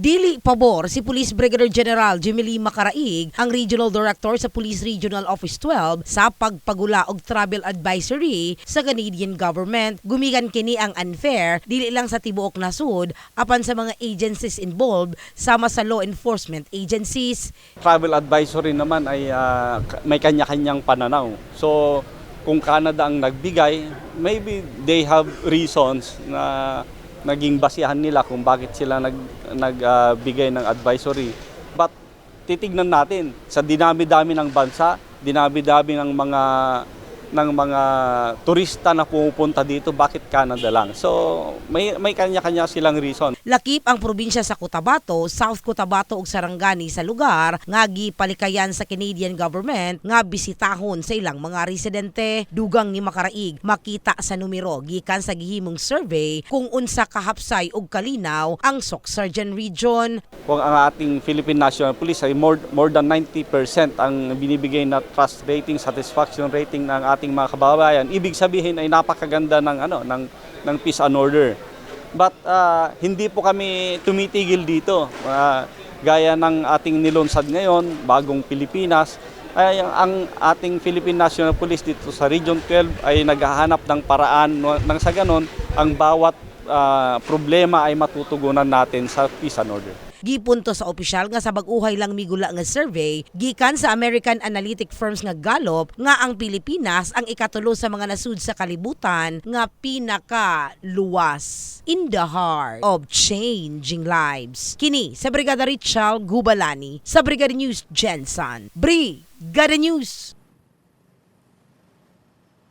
Dili pabor si Police Brigadier General Jimmy Lee Macaraig, ang Regional Director sa Police Regional Office 12 sa pagpagula og travel advisory sa Canadian government. Gumigan kini ang unfair dili lang sa tibuok nasud apan sa mga agencies involved sama sa law enforcement agencies. travel advisory naman ay k- may kanya-kanyang pananaw. So, kung Canada ang nagbigay, maybe they have reasons na naging basihan nila kung bakit sila nag nagbigay ng advisory. But titignan natin sa dinami-dami ng bansa, dinami-dami ng mga ng mga turista na pumupunta dito, bakit Canada lang? So, may may kanya-kanya silang reason. Lakip ang probinsya sa Cotabato, South Cotabato ug Sarangani sa lugar nga gipalikayan sa Canadian government nga bisitahon sa ilang mga residente. Dugang ni Makaraig makita sa numero gikan sa gihimong survey kung unsa kahapsay ug kalinaw ang Soc-Sargen region. kung ang ating Philippine National Police ay more, more than 90% ang binibigay na trust rating, satisfaction rating ng ating mga kababayan, ibig sabihin ay napakaganda ng ano ng ng peace and order. But ah, hindi po kami tumitigil dito. Ah, gaya ng ating nilunsad ngayon, bagong Pilipinas, ay ang ating Philippine National Police dito sa Region 12 ay naghahanap ng paraan nang sa ganon ang bawat ah, problema ay matutugunan natin sa peace and order. Gipunto sa opisyal nga sa bag-uhay lang migula nga survey gikan sa American analytic firms nga Gallup nga ang Pilipinas ang ikatulo sa mga nasud sa kalibutan nga pinaka luwas in the heart of changing lives. Kini sa Brigada Richard Gubalani sa Brigada News Jensen. Brigada News